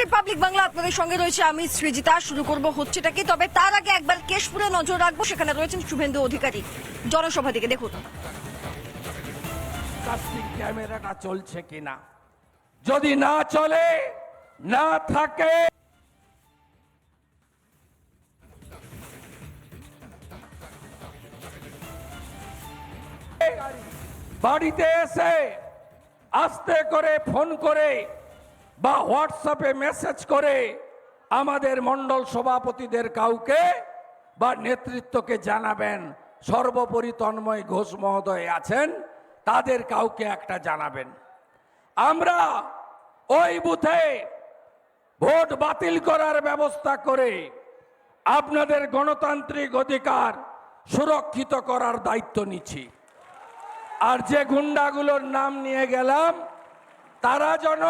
Republic Bangla আপনাদের সঙ্গে রয়েছে আমি সৃজিতা। শুরু করব হচ্ছেটা কি? তবে তার আগে একবার কেশপুরে নজর রাখব। সেখানে রয়েছেন শুভেন্দু অধিকারী। জনসভা থেকে দেখুন। ক্যামেরাটা চলছে কিনা? যদি না চলে, না থাকে বাড়িতে এসে আস্তে করে ফোন করে বা হোয়াটসঅ্যাপে মেসেজ করে আমাদের মণ্ডল সভাপতিদের কাউকে বা নেতৃত্বকে জানাবেন। সর্বোপরি তন্ময় ঘোষ মহোদয় আছেন, তাদের কাউকে একটা জানাবেন। আমরা ওই বুথে ভোট বাতিল করার ব্যবস্থা করে আপনাদের গণতান্ত্রিক অধিকার সুরক্ষিত করার দায়িত্ব নিচ্ছি। আর যে গুন্ডাগুলোর নাম নিয়ে গেলাম, তারা যেন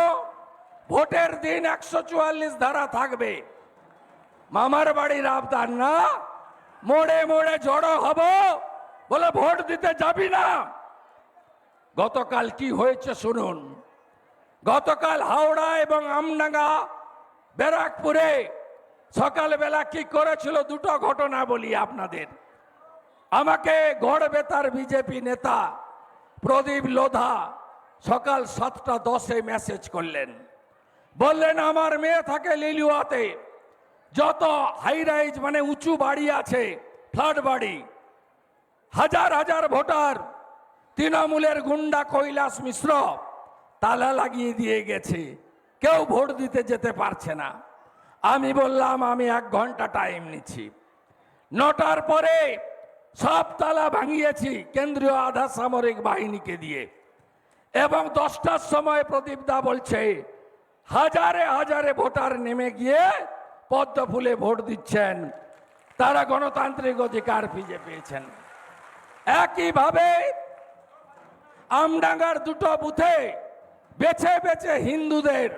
ভোটের দিন একশো চুয়াল্লিশ ধারা থাকবে। মামার বাড়ির আবদার না, মোড়ে মোড়ে জড়ো হব বলে ভোট দিতে যাবি না। গতকাল কি হয়েছে শুনুন। গতকাল হাওড়া এবং আমডাঙ্গা, ব্যারাকপুরে সকালবেলা কি করেছিল দুটো ঘটনা বলি আপনাদের। আমাকে গড় বেতার বিজেপি নেতা প্রদীপ লোধা সকাল সাতটা দশে মেসেজ করলেন। বললেন, আমার মেয়ে থাকে লিলুয়াতে। যত হাই রাইজ মানে উঁচু বাড়ি আছে, ফ্ল্যাট বাড়ি, হাজার হাজার ভোটার, তৃণমূলের গুন্ডা কৈলাস মিশ্র তালা লাগিয়ে দিয়ে গেছে। কেউ ভোট দিতে যেতে পারছে না। আমি বললাম, আমি এক ঘণ্টা টাইম নিচ্ছি। নটার পরে সব তালা ভাঙিয়েছি কেন্দ্রীয় আধা সামরিক বাহিনীকে দিয়ে। এবং দশটার সময় প্রদীপ দা বলছে হাজারে হাজারে ভোটার নেমে গিয়ে পদ্ম ফুলে ভোট দিচ্ছেন। তারা গণতান্ত্রিক অধিকার ফিরে পেয়েছেন। একইভাবে আমডাঙ্গার দুটো বুথে বেছে বেছে হিন্দুদের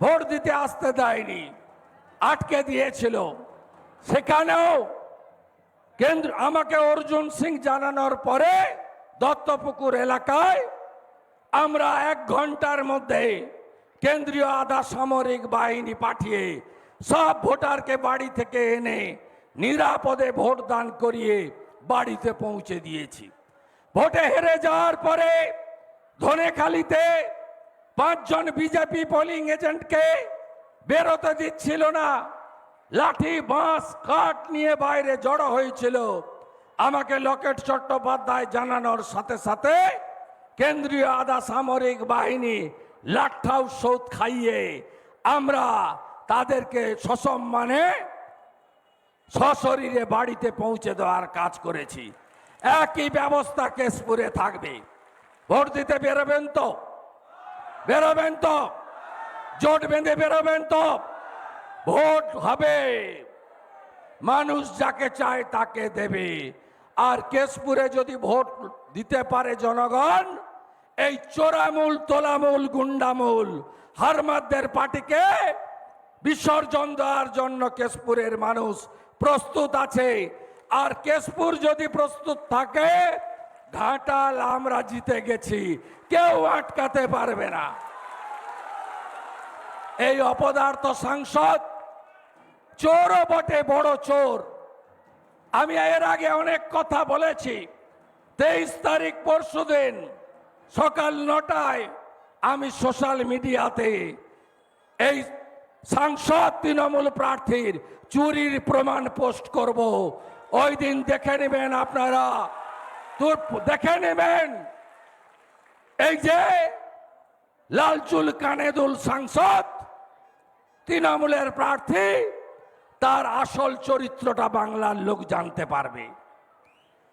ভোট দিতে আসতে দেয়নি, আটকে দিয়েছিল। সেখানেও কেন্দ্র, আমাকে অর্জুন সিং জানানোর পরে দত্তপুকুর এলাকায় আমরা এক ঘণ্টার মধ্যে কেন্দ্রীয় আধা সামরিক বাহিনী পাঠিয়ে সব ভোটারকে বাড়ি থেকে এনে নিরাপদে ভোট দান করিয়ে বাড়িতে পৌঁছে দিয়েছি। ভোটে হেরে যাওয়ার পরে ধনেখালিতে পাঁচজন বিজেপি পোলিং এজেন্টকে বেরোতে দিচ্ছিল না। লাঠি, বাঁশ, কাঠ নিয়ে বাইরে জড়ো হয়েছিল। আমাকে লকেট চট্টোপাধ্যায় জানানোর সাথে সাথে কেন্দ্রীয় আধা সামরিক বাহিনী লাঠাও সৌদ খাইয়ে আমরা তাদেরকে সসম্মানে সশরীরে বাড়িতে পৌঁছে দেওয়ার কাজ করেছি। একই ব্যবস্থা কেশপুরে থাকবে। ভোট দিতে বেরোবেন তো? বেরোবেন তো? জোট বেঁধে বেরোবেন তো? ভোট হবে। মানুষ যাকে চায় তাকে দেবে। আর কেশপুরে যদি ভোট দিতে পারে জনগণ এই চোরামূল, তোলামূল, গুন্ডামূল, হারমাদদের পার্টিকে বিসর্জন দেওয়ার জন্য কেশপুরের মানুষ প্রস্তুত আছে। আর কেশপুর যদি প্রস্তুত থাকে, ঘাটাল আমরা জিতে গেছি। কেউ আটকাতে পারবে না। এই অপদার্থ সাংসদ চোরও বটে বড় চোর। আমি এর আগে অনেক কথা বলেছি। তেইশ তারিখ পরশু দিন সকাল নটায় আমি সোশ্যাল মিডিয়াতে এই সাংসদ তৃণমূল প্রার্থীর চুরির প্রমাণ পোস্ট করব। ওই দিন দেখে নেবেন আপনারা। দেখে নেবেন। এই যে লালচুল কানেদুল সাংসদ তৃণমূলের প্রার্থী, তার আসল চরিত্রটা বাংলার লোক জানতে পারবে।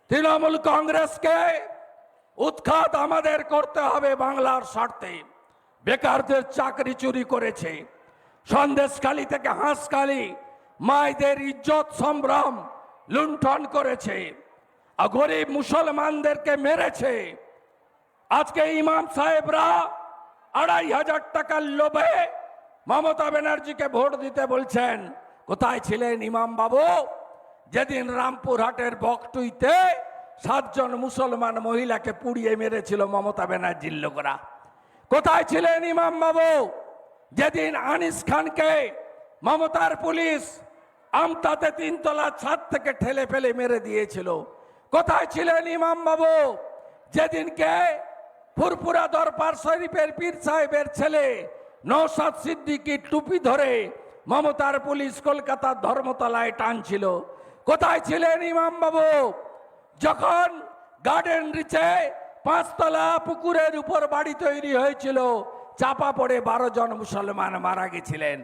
তৃণমূল কংগ্রেসকে উৎখাত আমাদের করতে হবে বাংলার স্বার্থে। বেকারদের চাকরি চুরি করেছে। সন্দেশখালী থেকে হাঁসখালি মায়েদের ইজ্জত সম্ভ্রম লুণ্ঠন করেছে। গরিব মুসলমানদেরকে মেরেছে। আজকে ইমাম সাহেবরা আড়াই হাজার টাকার লোভে মমতা ব্যানার্জিকে ভোট দিতে বলছেন, কোথায় ছিলেন ইমাম বাবু? যেদিন রামপুরহাটের বকটুইতে সাতজন মুসলমান মহিলাকে পুড়িয়ে মেরেছিল মমতা ব্যানার্জির লোকরা। কোথায় ছিলেন ইমাম বাবু? যেদিন আনিস খানকে মমতার পুলিশ আমতাতে তিনতলা ছাদ থেকে ঠেলে ফেলে মেরে দিয়েছিল। কোথায় ছিলেন ইমাম বাবু? যেদিনকে ফুরপুরা দরবার শরীফের পীর সাহেবের ছেলে নৌসাদ সিদ্দিকির টুপি ধরে মমতার পুলিশ কলকাতার ধর্মতলায় টানছিল। কোথায় ছিলেন ইমাম বাবু? যখন গার্ডেন রিচে পাঁচতলা পুকুরের উপর বাড়ি তৈরি হয়েছিল, চাপা পড়ে বারো জন মুসলমান মারা গেছিলেন।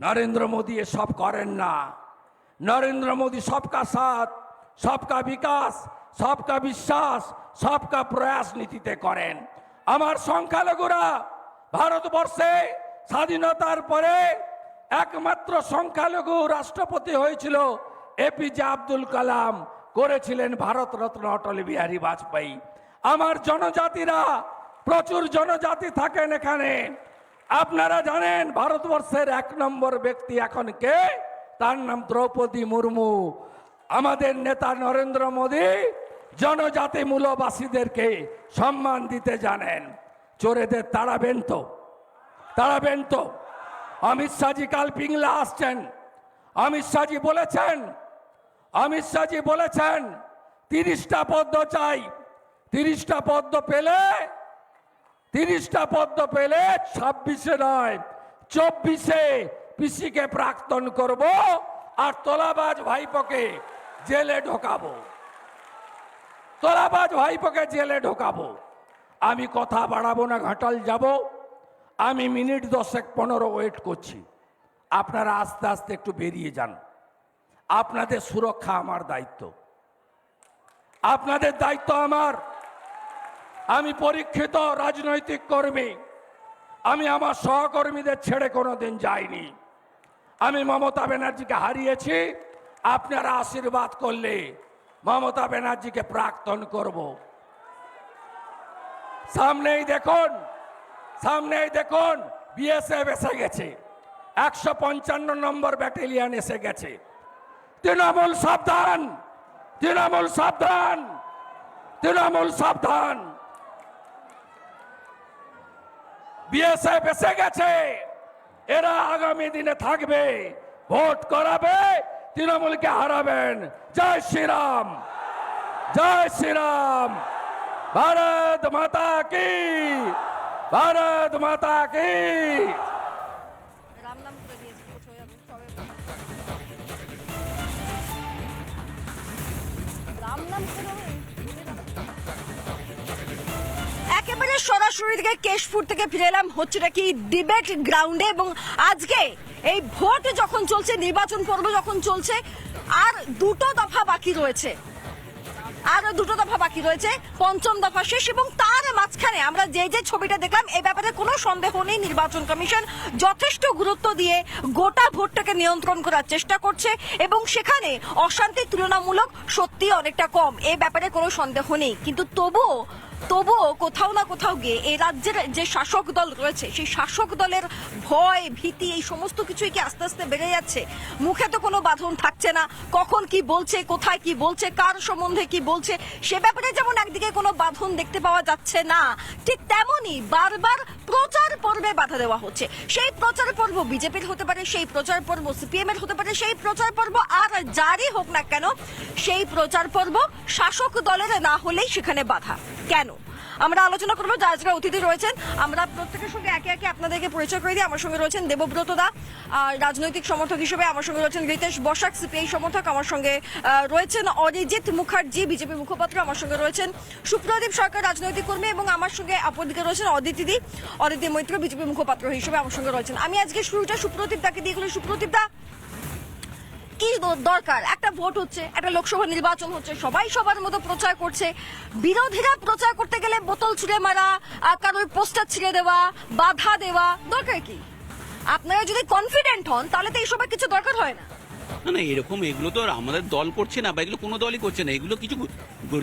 নরেন্দ্র মোদী এসব করেন না। নরেন্দ্র মোদী সবকা সাথ, সবকা বিকাশ, সবকা বিশ্বাস, সবকা প্রয়াস নীতিতে করেন। আমার সংখ্যালঘুরা, ভারতবর্ষে স্বাধীনতার পরে একমাত্র সংখ্যালঘু রাষ্ট্রপতি হয়েছিল এপিজে আব্দুল কালাম। করেছিলেন ভারতরত্ন অটল বিহারী বাজপেয়ী। আমার জনজাতিরা, প্রচুর জনজাতি থাকেন এখানে। আপনারা জানেন, ভারতবর্ষের এক নম্বর ব্যক্তি এখন কে? তার নাম দ্রৌপদী মুর্মু। আমাদের নেতা নরেন্দ্র মোদী জনজাতি মূলবাসীদেরকে সম্মান দিতে জানেন। চোরেদের তাড়াবেন তো তাড়াবেন তো অমিত শাহজি কাল পিংলা আসছেন। অমিত শাহজি বলেছেন অমিত শাহজি বলেছেন, তিরিশটা পদ্ম চাই। তিরিশটা পদ্ম পেলে, তিরিশটা পদ্ম পেলে ছাব্বিশে নয়, চব্বিশে পিসিকে প্রাক্তন করব আর তোলাবাজ ভাইপোকে জেলে ঢোকাবো। তোলাবাজ ভাইপোকে জেলে ঢোকাবো। আমি কথা বাড়াবো না, ঘাটাল যাব। আমি মিনিট দশেক পনেরো ওয়েট করছি। আপনারা আস্তে আস্তে একটু বেরিয়ে যান। আপনাদের সুরক্ষা আমার দায়িত্ব। আপনাদের দায়িত্ব আমার। আমি পরীক্ষিত রাজনৈতিক কর্মী। আমি আমার সহকর্মীদের ছেড়ে কোনোদিন যাইনি। আমি মমতা ব্যানার্জিকে হারিয়েছি। আপনারা আশীর্বাদ করলে মমতা ব্যানার্জিকে প্রাক্তন করব। সামনেই দেখুন সামনেই দেখুন, বিএসএফ এসে গেছে। একশো পঞ্চান্ন নম্বর ব্যাটালিয়ান এসে গেছে। তৃণমূল সাবধান তৃণমূল সাবধান তৃণমূল সাবধান। বিএসএফ এসে গেছে, এরা আগামী দিনে থাকবে, ভোট করাবে, তৃণমূলকে হারাবেন। জয় শ্রীরাম জয় শ্রীরাম। ভারত মাতা কি, ভারত মাতা কি। একেবারে সরাসরি থেকে কেশপুর থেকে ফিরে এলাম। হচ্ছেটা কি ডিবেট গ্রাউন্ডে এবং আজকে এই ভোট যখন চলছে, নির্বাচন পর্ব যখন চলছে, আর দুটো দফা বাকি রয়েছে। আর দুটো দফা বাকি রয়েছে, পঞ্চম দফা শেষ এবং তার মাঝখানে আমরা যে যে ছবিটা দেখলাম, এ ব্যাপারে কোনো সন্দেহ নেই। নির্বাচন কমিশন যথেষ্ট গুরুত্ব দিয়ে গোটা ভোটটাকে নিয়ন্ত্রণ করার চেষ্টা করছে এবং সেখানে অশান্তি তুলনামূলক সত্যি অনেকটা কম। এ ব্যাপারে কোনো সন্দেহ নেই। কিন্তু তবুও তবুও কোথাও না কোথাও গিয়ে এই রাজ্যের যে শাসক দল রয়েছে, সেই শাসক দলের ভয়, ভীতি, এই সমস্ত কিছুই কি আস্তে আস্তে বেড়ে যাচ্ছে? মুখে তো কোনো বাঁধন থাকছে না। কখন কি বলছে, কোথায় কি বলছে, কার সম্বন্ধে কি বলছে, সে ব্যাপারে যেমন একদিকে কোনো বাঁধন দেখতে পাওয়া যাচ্ছে না, ঠিক তেমনই বারবার প্রচার পর্বে বাধা দেওয়া হচ্ছে। সেই প্রচার পর্ব বিজেপির হতে পারে, সেই প্রচার পর্ব সিপিএম এর হতে পারে, সেই প্রচার পর্ব আর যারই হোক না কেন, সেই প্রচার পর্ব শাসক দলের না হলেই সেখানে বাধা। কেন? আমরা আলোচনা করব, যারা যারা অতিথি রয়েছেন। আমরা প্রত্যেকের সঙ্গে একে একে আপনাদেরকে পরিচয় করে দিই। আমার সঙ্গে রয়েছেন দেবব্রত দা রাজনৈতিক সমর্থক হিসেবে আমার সঙ্গে রয়েছেন রিতেশ বসাক, সিপিআই সমর্থক। আমার সঙ্গে রয়েছেন অরিজিৎ মুখার্জি, বিজেপি মুখপাত্র। আমার সঙ্গে রয়েছেন সুপ্রদীপ সরকার, রাজনৈতিক কর্মী, এবং আমার সঙ্গে অপরদিকে রয়েছেন অদিতি দি, অদিতি মৈত্র, বিজেপি মুখপাত্র হিসেবে আমার সঙ্গে রয়েছেন। আমি আজকে শুরুটা সুপ্রদীপ দাকে দিয়ে গেলে সুপ্রদীপ দা কি দরকার? একটা ভোট হচ্ছে একটা লোকসভা নির্বাচন হচ্ছে সবাই সবার মতো প্রচার করছে। বিরোধীরা প্রচার করতে গেলে বোতল ছুঁড়ে মারা আর কারোর পোস্টার ছিঁড়ে দেওয়া বাধা দেওয়া দরকার কি? আপনারা যদি কনফিডেন্ট হন তাহলে তো এইসবের কিছু দরকার হয় না। না না এরকম এগুলো তো আমাদের দল করছে না বা এগুলো কোনো দলই করছে না। এগুলো কিছু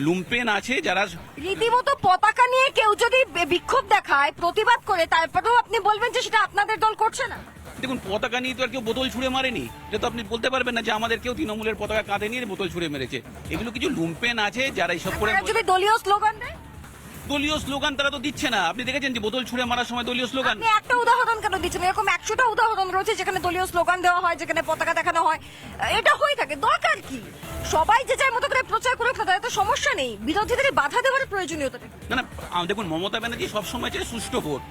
লুম্পেন আছে যারা রীতিমতো পতাকা নিয়ে কেউ যদি বিক্ষোভ দেখায় প্রতিবাদ করে তারপরেও আপনি বলবেন যে সেটা আপনাদের দল করছে না। দেখুন পতাকা নিয়ে তো আর কেউ বোতল ছুঁড়ে মারেনি। এটা তো আপনি বলতে পারবেন না যে আমাদের কেউ তৃণমূলের পতাকা কাঁধে নিয়ে বোতল ছুঁড়ে মেরেছে। এগুলো কিছু লুম্পেন আছে যারা এইসব করে দলীয় স্লোগান দেয় দলীয় স্লোগান তারা তো দিচ্ছে না। আপনি দেখেছেন যে বোতল ছুঁড়ে মারার সময় দলীয় স্লোগান? একটা উদাহরণ কেন দিচ্ছেন? এরকম একশোটা উদাহরণ রয়েছে যেখানে দলীয় স্লোগান দেওয়া হয় যেখানে পতাকা দেখানো হয়। এটা হয়ে থাকে। দরকার কি? সবাই যে যার মতো করে প্রচার করে তাদের তো সমস্যা নেই। বিরোধীদের বাধা দেওয়ার প্রয়োজনীয়তা। না না দেখুন মমতা ব্যানার্জি সবসময় চাই সুষ্ঠু ভোট।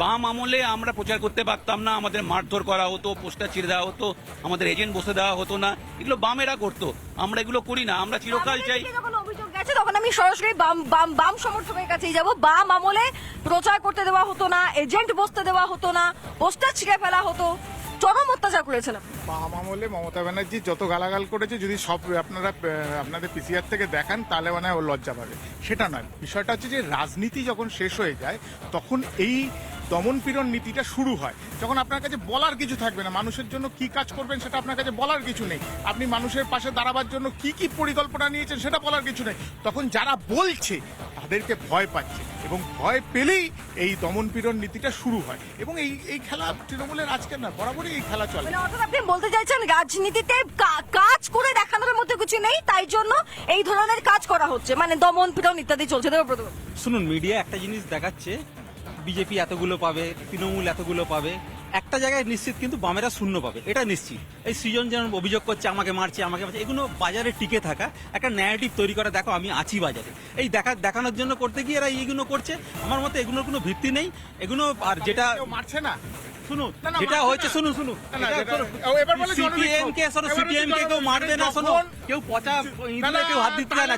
বাম আমলে আমরা প্রচার করতে পারতাম না আমাদের মারধর করা হতো পোস্টার ছিঁড়ে দেওয়া হতো আমাদের এজেন্ট বসে দেওয়া হতো না। এগুলো বামেরা করতো আমরা এগুলো করি না আমরা চিরকাল চাই আমাদের দিকে যখন অভিযোগ গেছে তখন আমি সরাসরি বাম বাম বাম সমর্থকের কাছেই যাব। বাম আমলে প্রচার করতে দেওয়া হতো না এজেন্ট বসতে দেওয়া হতো না পোস্টার ছিঁড়ে ফেলা হতো। চরম অত্যাচার করেছিলাম বাম আমলে মমতা ব্যানার্জি যত গালাগাল করেছে যদি সব আপনারা আপনাদের পিসিআর থেকে দেখান তাহলে মানে ও লজ্জা পাবে। সেটা নয় বিষয়টা হচ্ছে যে রাজনীতি যখন শেষ হয়ে যায় তখন এই দমন পীড়ন নীতিটা শুরু হয়। যখন আপনার কাছে বলার কিছু থাকবে না মানুষের জন্য কি কাজ করবেন সেটা আপনার কাছে বলার কিছু নেই। আপনি মানুষের পাশে দাঁড়াবার জন্য কি কি পরিকল্পনা নিয়েছেন সেটা বলার কিছু নেই। তখন যারা বলছে তাদেরকে ভয় পাচ্ছে এবং ভয় পেলেই এই দমন পীড়ন নীতিটা শুরু হয়। এবং এই এই খেলা তৃণমূলের আজকে না বরাবরই এই খেলা চলে। মানে আপনি বলতে চাইছেন রাজনীতিতে কাজ করে দেখানোর মধ্যে কিছু নেই তাই জন্য এই ধরনের কাজ করা হচ্ছে। মানে দমন পীড়ন ইত্যাদি চলছে। দেবব্রত শুনুন মিডিয়া একটা জিনিস দেখাচ্ছে বিজেপি এতগুলো পাবে তৃণমূল এতগুলো পাবে। একটা জায়গায় নিশ্চিত কিন্তু বামেরা শূন্য পাবে এটা নিশ্চিত। এই সৃজন যেমন অভিযোগ করছে আমাকে মারছে আমাকে মারছে এগুলো বাজারে টিকে থাকা একটা ন্যারেটিভ তৈরি করা দেখো আমি আছি বাজারে। এই দেখা দেখানোর জন্য করতে গিয়ে এরা এইগুলো করছে আমার মতে এগুলোর কোনো ভিত্তি নেই। এগুলো আর যেটা মারছে না? শুনুন যেটা হয়েছে শুনুন শুনুন। সিপিএম কে শোনো সিপিএম কে কেউ মারবে না শোনো। কেউ পচা ইঁদুরে কেউ হাত দিতে না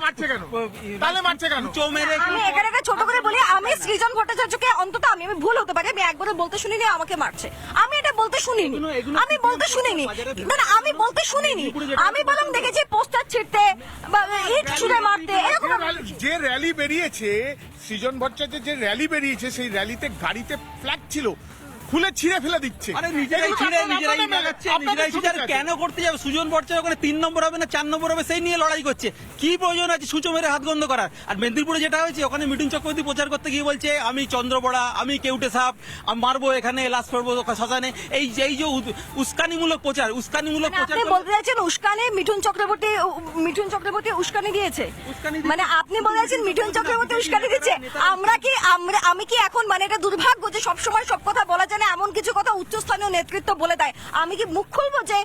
তাহলে মারছে কেন? চো মেরে আমি এখানে একটা ছোট করে বলি আমি সৃজন ভট্টাচার্যকে অন্তত আমি আমি ভুল হতে পারি আমি একবারও বলতে শুনিনি আমাকে মারছে। আমি এটা বলতে শুনিনি। আমি বলতে শুনিনি। মানে না আমি বলতে শুনিনি। আমি বললাম দেখেছি পোস্টার ছিটতে বা ইট ছুঁড়ে মারতে এরকম যে র্যালি- বেরিয়েছে সৃজন ভট্টাচার্যের যে র্যালি বেরিয়েছে সেই র্যালিতে গাড়িতে ফ্ল্যাগ ছিল। খুলে ছিঁড়ে ফেলে দিচ্ছে। আরে নিজেরাই ছিঁড়ে নিজেরাই লাগাচ্ছে নিজেরাই ছিঁড়ে। আর সুবিধা আছে। কেন করতে যাবে? সুজন ভট্টাচার্য ওখানে তিন নম্বর হবে না চার নম্বর হবে সেই নিয়ে লড়াই করছে। কি প্রয়োজন আছে? সূচো মেরে হাত গন্ধ করার। আর মেদিনীপুরে যেটা হয়েছে ওখানে মিঠুন চক্রবর্তী প্রচার করতে গিয়ে বলছে আমি চন্দ্রবড়া আমি কেউটে সাপ আমি মারবো এখানে লাশ করব শ্মশানে। এই যে এই যে উস্কানিমূলক প্রচার উস্কানিমূলক মানে প্রচার আপনি বলতে চাইছেন উস্কানে মিঠুন চক্রবর্তী মিঠুন চক্রবর্তী উস্কানি দিয়েছে? মানে আপনি বলতে চাইছেন মিঠুন চক্রবর্তী উস্কানি দিচ্ছে আমরা কি আমরা আমি কি এখন মানে এটা দুর্ভাগ্য যে সবসময় সব কথা বলা যায় না এমন কিছু কথা উচ্চস্থানীয় নেতৃত্ব বলে দেয়। আমি কি মুখ খুলবো যে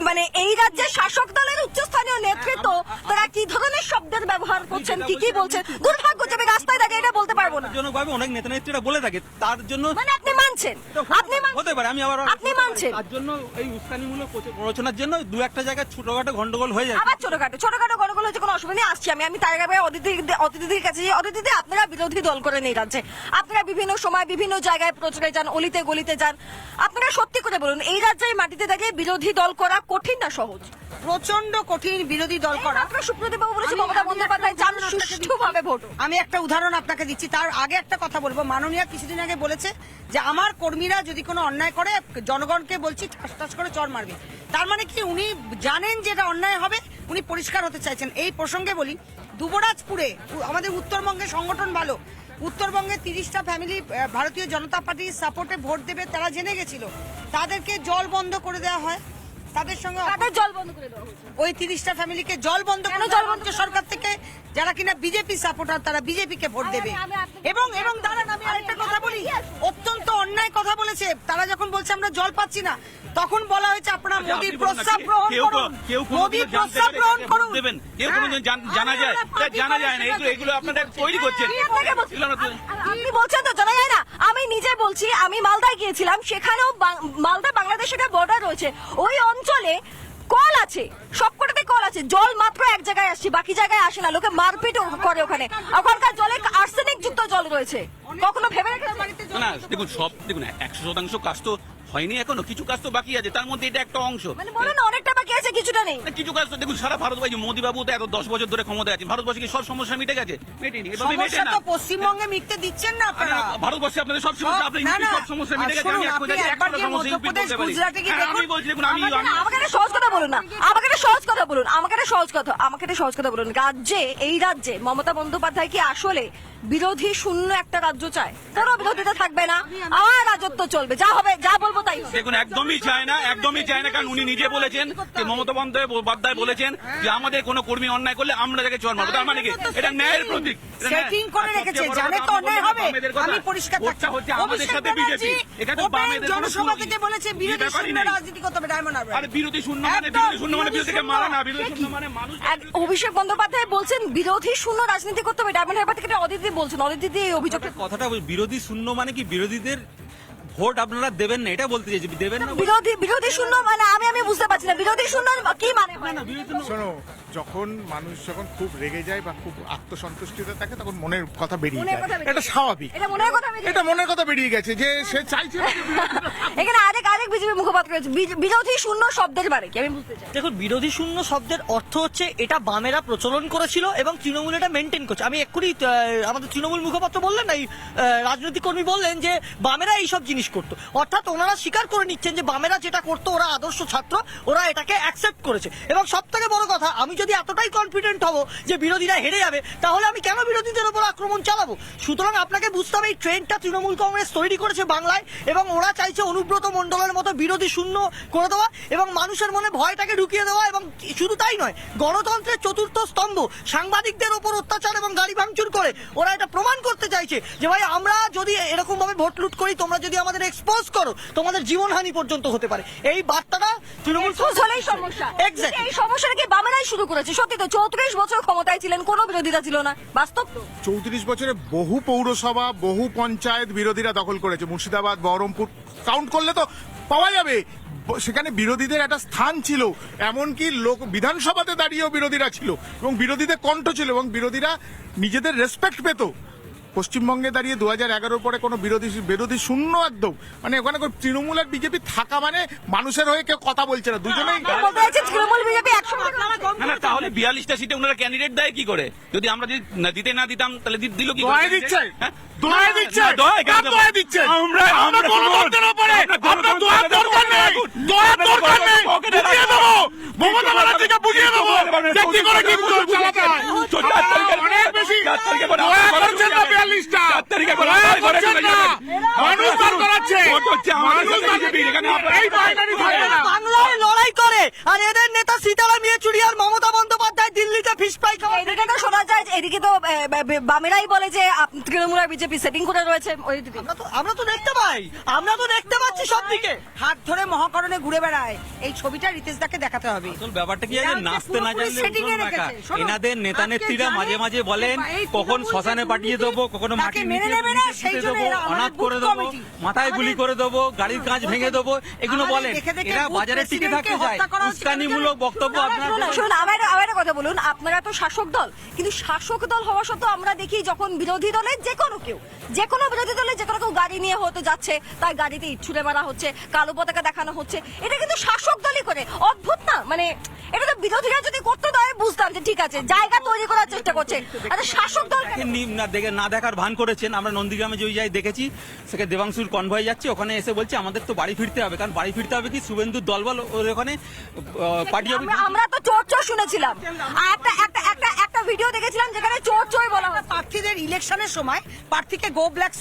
মানে এই রাজ্যের শাসক দলের উচ্চস্থানীয় নেতৃত্ব তারা কি ধরনের শব্দের ব্যবহার করছেন কি কি বলছেন? দুর্ভাগ্য যে আমি রাস্তায় দাঁড়িয়ে এটা বলতে পারব না। জনকভাবে অনেক নেতা নেত্রীরা বলে থাকে তার জন্য মানে আপনি মানছেন। আপনি হতে পারে আমি আবার আপনি মানছেন। তার জন্য এই উস্কানিমূলক প্রচার- প্ররোচনার জন্য দু একটা জায়গায় ছোটখাটো গন্ডগোল হয়ে যায় আবার ছোটখাটো ছোটখাটো গন্ডগোল হচ্ছে কোনো অসুবিধা নেই আসছি আমি। আমি তার আগে অতিথি অতিথিদের কাছে। অতিথিদের আপনারা বিরোধী দল করে এই রাজ্যে। আপনারা বিভিন্ন সময় বিভিন্ন জায়গায় প্রচারে যান অলিতে গলিতে যান। আপনারা সত্যি করে বলুন এই রাজ্যের মাটিতে দাঁড়িয়ে বিরোধী দল করা কঠিন না সহজ? প্রচণ্ড কঠিন বিরোধী দল করা। আপনারা সুপ্রদীপ বাবু বলেছে মমতা বন্দ্যোপাধ্যায় চান সুষ্ঠুভাবে ভোট। আমি একটা উদাহরণ আপনাকে দিচ্ছি। তার আগে একটা কথা বলব। মাননীয়া কিছুদিন আগে বলেছে যে আমার কর্মীরা যদি কোনো অন্যায় করে জনগণকে বলছি ঠাস ঠাস করে চর মারবে। তার মানে কি উনি জানেন যে এটা অন্যায় হবে উনি পরিষ্কার হতে চাইছেন। এই প্রসঙ্গে বলি দুবরাজপুরে আমাদের উত্তরবঙ্গের সংগঠন ভালো উত্তরবঙ্গে তিরিশটা ফ্যামিলি ভারতীয় জনতা পার্টির সাপোর্টে ভোট দেবে, তারা জেনে গেছিল। তাদেরকে জল বন্ধ করে দেওয়া হয়। তাদের সঙ্গে তাদের জল বন্ধ করে দেওয়া হয়েছে। ওই তিরিশটা ফ্যামিলিকে জল বন্ধ কেন জল বন্ধ সরকার থেকে? যারা কিনা বিজেপি সাপোর্টার তারা বিজেপিকে ভোট দেবে। এবং এবং দাঁড়ান আমি আরেকটা কথা বলি। অত্যন্ত অন্যায় কথা বলেছে। তারা যখন বলছে আমরা জল পাচ্ছি না তখন বলা হয়েছে আপনারা আচ্ছা, মোদির প্রস্তাব গ্রহণ করুন। মোদির প্রস্তাব গ্রহণ করুন। দেবেন? কেউ হ্যাঁ। কোনোদিন জানা যায়? জানা যায় না। এগুলো এগুলো আপনারা তৈরি করছেন। না- আ- আপনি বলছেন তো জানা যায় না। আমি নিজে বলছি, আমি মালদায় গিয়েছিলাম, সেখানেও মালদা বাংলাদেশের বর্ডার রয়েছে। ওই অঞ্চলে কল আছে, সবকটাতে কল আছে। জল মাত্র এক জায়গায় আসছে, বাকি জায়গায় আসে না। লোকে মারপিট করে ওখানে। ওখানকার জলে আর্সেনিক যুক্ত জল রয়েছে। কখনো ভেবে দেখুন, সব দেখুন, একশো শতাংশ কাজ তো হয়নি এখনও। কিছু কাজ তো বাকি আছে তার মধ্যে এটা একটা অংশ। মানে বলেন অনেকটা বাকি আছে কিছুটা নেই। না, কিছু কাজ তো দেখুন সারা ভারতবর্ষে মোদী বাবু তো এত দশ বছর ধরে ক্ষমতায় আছেন ভারতবর্ষে কি সব সমস্যা মিটে গেছে। মেটেনি এভাবে মেটে না। তো পশ্চিমবঙ্গে মিটতে দিচ্ছেন না আপনারা। ভারতবর্ষে আপনাদের সব সমস্যা আপনি। সব সমস্যা মিটে গেছে আমি একটা সমস্যা গুজরাটে গিয়ে হ্যাঁ, আমি বলছি দেখুন আমি আমাকে সহজ কথা বলুন না। আমাকে একটা সহজ কথা বলুন। আমাকে সহজ কথা আমাকে সহজ কথা বলুন। রাজ্যে এই রাজ্যে মমতা বন্দ্যোপাধ্যায় কি আসলে বিরোধী শূন্য একটা রাজ্য চায়। কোনো বিরোধিতা থাকবে না। আর রাজত্ব চলবে। যা হবে যা বলব তাই দেখুন একদমই চায় না একদমই চায় না কারণ উনি নিজে বলেছেন যে মমতা বন্দ্যোপাধ্যায় বলেছেন যে আমাদের কোনো কর্মী অন্যায় করলে আমরা তাকে চল মারবো। তার মানে কি? এটা ন্যায়ের প্রতীক। সেটিং করে রেখেছে। জানে তো অন্যায় হবে। আমি পরিষ্কার থাকছি। হচ্ছে আমাদের অভিষেক সাথে বিজেপি। এখানে বামেদের জনসভা থেকে বলেছে বিরোধী শূন্য রাজনীতি করতে হবে ডায়মন্ড হারবার। আরে বিরোধী শূন্য মানে বিরোধী শূন্য মানে বিরোধীকে মারা না। বিরোধী শূন্য মানে মানুষ অভিষেক বন্দ্যোপাধ্যায় বলছেন বিরোধী শূন্য রাজনীতি করতে হবে। ডায়মন্ড হারবার থেকে অদিতি বলছেন অদিতি এই অভিযোগটা কথাটা বিরোধী শূন্য মানে কি? বিরোধীদের ভোট আপনারা দেবেন না এটা বলতে চাইছি। দেবেন না বিরোধী বিরোধী শূন্য মানে আমি আমি বুঝতে পারছি না। বিরোধী শূন্য কি মানে? হয় না শোনো যখন মানুষ যখন খুব রেগে যায় বা খুব আত্মসন্তুষ্টিতে থাকে তখন মনের কথা বেরিয়ে যায়। এটা স্বাভাবিক। এটা মনের কথা বেরিয়ে এটা মনের কথা বেরিয়ে গেছে যে সে চাইছে না। এখানে আরেক আরেক বিজেপি মুখপাত্র রয়েছে। বি- বিরোধী শূন্য শব্দের বারে কি? আমি বুঝতে চাই। দেখুন বিরোধী শূন্য শব্দের অর্থ হচ্ছে এটা বামেরা প্রচলন করেছিল এবং তৃণমূল এটা মেনটেন করছে। আমি এক্ষুনি আমাদের তৃণমূল মুখপাত্র বললেন এই রাজনৈতিক কর্মী বললেন যে বামেরা এইসব জিনিস করতো। অর্থাৎ ওনারা স্বীকার করে নিচ্ছেন যে বামেরা যেটা করতো, ওরা আদর্শ ছাত্র, ওরা এটাকে অ্যাকসেপ্ট করেছে। এবং সব থেকে বড় কথা, আমি যদি এতটাই কনফিডেন্ট হব যে বিরোধীরা হেরে যাবে, তাহলে আমি কেন বিরোধীদের উপর আক্রমণ চালাবো? সুতরাং আপনাকে বুঝতে হবে, এই ট্রেনটা তৃণমূল কংগ্রেস তৈরি করেছে বাংলায়, এবং ওরা চাইছে অনুব্রত মণ্ডলের মতো বিরোধী শূন্য করে দেওয়া, এবং মানুষের মনে ভয়টাকে ঢুকিয়ে দেওয়া, এবং শুধু তাই নয়, গণতন্ত্রের চতুর্থ স্তম্ভ, সাংবাদিকদের ওপর অত্যাচার এবং গাড়ি ভাঙচুর করে, ওরা এটা প্রমাণ করতে চাইছে যে, ভাই, আমরা যদি এরকম ভাবে ভোট লুট করি, তোমরা যদি আমাদের এক্সপোজ করো তোমাদের জীবনহানি পর্যন্ত হতে পারে। এই বার্তাটা তৃণমূল হলেই সমস্যা. এই সমস্যাটা কি বামেরাই শুরু করেছে? সত্যি তো চৌত্রিশ বছর ক্ষমতায় ছিলেন কোনো বিরোধীরা ছিল না। বাস্তব তো। চৌত্রিশ বছরে বহু পৌরসভা বহু পঞ্চায়েত বিরোধীরা দখল করেছে। মুর্শিদাবাদ বহরমপুর কাউন্ট করলে তো পাওয়া যাবে। সেখানে বিরোধীদের একটা স্থান ছিল এমনকি লোক বিধানসভাতে দাঁড়িয়েও বিরোধীরা ছিল এবং বিরোধীদের কণ্ঠ ছিল এবং বিরোধীরা নিজেদের রেসপেক্ট পেত। পশ্চিমবঙ্গে দাঁড়িয়ে দু হাজার এগারোর পরে কোনো বিরোধী বিরোধী শূন্য একদম। মানে ওখানে কোনো তৃণমূল আর বিজেপি থাকা মানে মানুষের হয়ে কেউ কথা বলছে না দুজনেই তৃণমূল বিজেপি না না তাহলে বিয়াল্লিশটা সিটে ওনারা ক্যান্ডিডেট দেয় কি করে? যদি আমরা যদি দিতে না দিতাম তাহলে দিল কি? দিচ্ছে। হ্যাঁ? দিচ্ছে। আমরা আমরা দরকার নেই। দরকার নেই। দেবো মমতা ব্যানার্জিকে বুঝিয়ে দেবো যে কি করে কি চালাতে হয় অনেক বেশি। আপনার করছেন না বিয়াল্লিশটা। যাবেন। মানুষ দান করাচ্ছে। এই বাইনারি থাকবে না বাংলায় লড়াই করে। আর এদের নেতা সীতারাম ইয়েচুরি আর মমতা বন্দ্যোপাধ্যায় দিল্লিতে ফিস ফ্রাই খাওয়া। এদিকে তো শোনা যায় এদিকে তো বামেরাই বলে যে তৃণমূল আর বিজেপি সেটিং করে রয়েছে ওই দিকে আমরা তো দেখতে পাই। আমরা তো দেখতে পাচ্ছি সব দিকে হাত ধরে মহাকরণে ঘুরে বেড়ায়। এই ছবিটা রিতেশ দাকে দেখাতে হবে। আসল ব্যাপারটা কি আছে? নাচতে না জানলে এনাদের নেতা নেত্রীরা মাঝে মাঝে বলেন কখন শ্মশানে পাঠিয়ে দেবো কখনো তাকে জন্য দেবো অনাথ করে দেবো মাথায় গুলি করে দেবো গাড়ির কাঁচ ভেঙে দেবো এগুলো বলেন। এরা বাজারে টিকে থাকতে চায়। উস্কানিমূলক বক্তব্য আপনার শুনুন আমার আমার কথা বলুন। আপনারা তো শাসক দল। কিন্তু শাসক দল হওয়া সত্ত্বেও আমরা দেখি যখন বিরোধী দলের যে কোনো কেউ যে কোনো বিরোধী দলের যে কোনো কেউ গাড়ি নিয়ে হতে যাচ্ছে তার গাড়িতে ছুড়ে মারা হচ্ছে কালো পতাকা দেখানো হচ্ছে। এটা কিন্তু শাসক দলই করে। মানে এটা তো বিরোধীরা যদি করতে দেয় বুঝতাম যে ঠিক আছে জায়গা তৈরি করার চেষ্টা করছে। আচ্ছা শাসক দল না দেখে না দেখার ভান করেছেন। আমরা নন্দীগ্রামে যে ওই যাই দেখেছি সেখানে দেবাংশুর কনভয় যাচ্ছে ওখানে এসে বলছে আমাদের তো বাড়ি ফিরতে হবে। কারণ বাড়ি ফিরতে হবে কি? শুভেন্দুর দলবল ওর ওখানে পার্টি আমরা আমরা তো চোর চোর শুনেছিলাম। আর একটা একটা একটা ভিডিও দেখেছিলাম যেখানে চোর চোর বলা হচ্ছে। প্রার্থীদের ইলেকশনের সময় প্রার্থীকে go black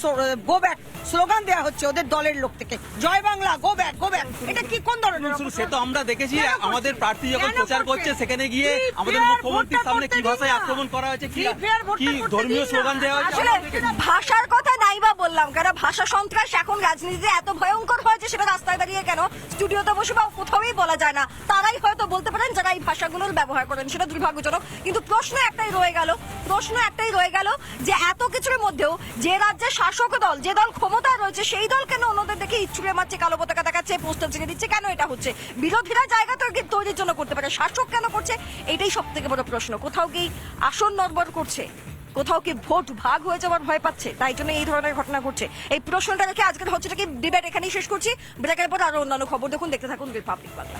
go back slogan দেওয়া হচ্ছে ওদের দলের লোক থেকে। Joy Bangla go back go back এটা কি কোন ধরনের সে তো আমরা দেখেছি আমাদের প্রার্থী যখন প্রচার করছে? সেখানে গিয়ে আমাদের মুখ্যমন্ত্রীর সামনে কি ভাষায় আক্রমণ করা হয়েছে কি কি ধর্মীয় স্লোগান দেওয়া হয়েছে? ভাষার কথা নাই বা বললাম কারণ ভাষা সন্ত্রাস? এখন রাজনীতিতে এত ভয়ঙ্কর হয়েছে সেটা রাস্তায় দাঁড়িয়ে কেন? স্টুডিওতে বসে বা কোথাওই বলা যায় না। তারাই যারা এই ভাষাগুলোর ব্যবহার করেন সেটা দুর্ভাগ্যজনক। কিন্তু প্রশ্ন একটাই রয়ে গেল, প্রশ্ন একটাই রয়ে গেল যে এত কিছুর মধ্যেও যে রাজ্যের শাসক দল, যে দল ক্ষমতায় রয়েছে, সেই দল কেন অন্যদের দেখে ইচ্ছুরে মারছে, কালো পতাকা দেখাচ্ছে, পোস্টার ছেড়ে দিচ্ছে, কেন এটা হচ্ছে? বিরোধীরা জায়গা তৈরি তৈরির জন্য করতে পারে, শাসক কেন করছে? এটাই সব থেকে বড় প্রশ্ন। কোথাও কি আসন নড়বড় করছে? কোথাও কি ভোট ভাগ হয়ে যাওয়ার ভয় পাচ্ছে? তাই জন্য এই ধরনের ঘটনা ঘটছে। এই প্রশ্নটা রেখে আজকের হচ্ছে ডিবেট এখানেই শেষ করছি। ব্রেকের পর আরও অন্যান্য খবর দেখুন, দেখতে থাকুন রিপাবলিক বাংলা